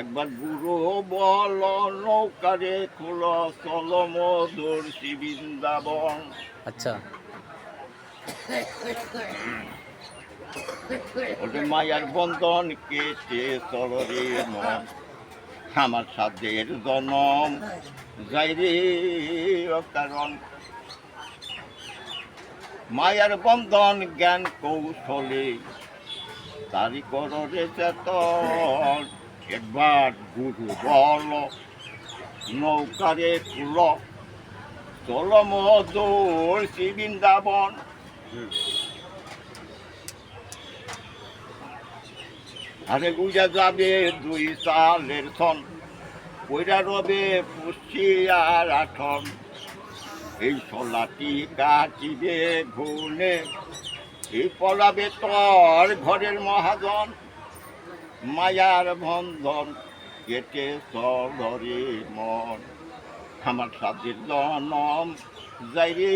একবার বুড়ো বল নৌকারে খুল চল মধুর বৃন্দাবন। আচ্ছা। ওরে মায়ার বন্ধন কেটে চলরে মন আমার সাধ্যের জনম। যাই রে কারণ মায়ার বন্ধন জ্ঞান কৌশলে তারি কররে চেতন। একবার গুরু বল, নৌকারে কুল চল মধুর শ্রী বৃন্দাবন। আরে গুজা যাবে দুই সালের সন কইরা রবে পুষিয়ার আঠন। এই সলাটি কাটিবে ঘুনে এই পলাবে তোর ঘরের মহাজন। মায়ার বন্ধন কেটে চলরে মন। আমার সাথে জনম যাই রে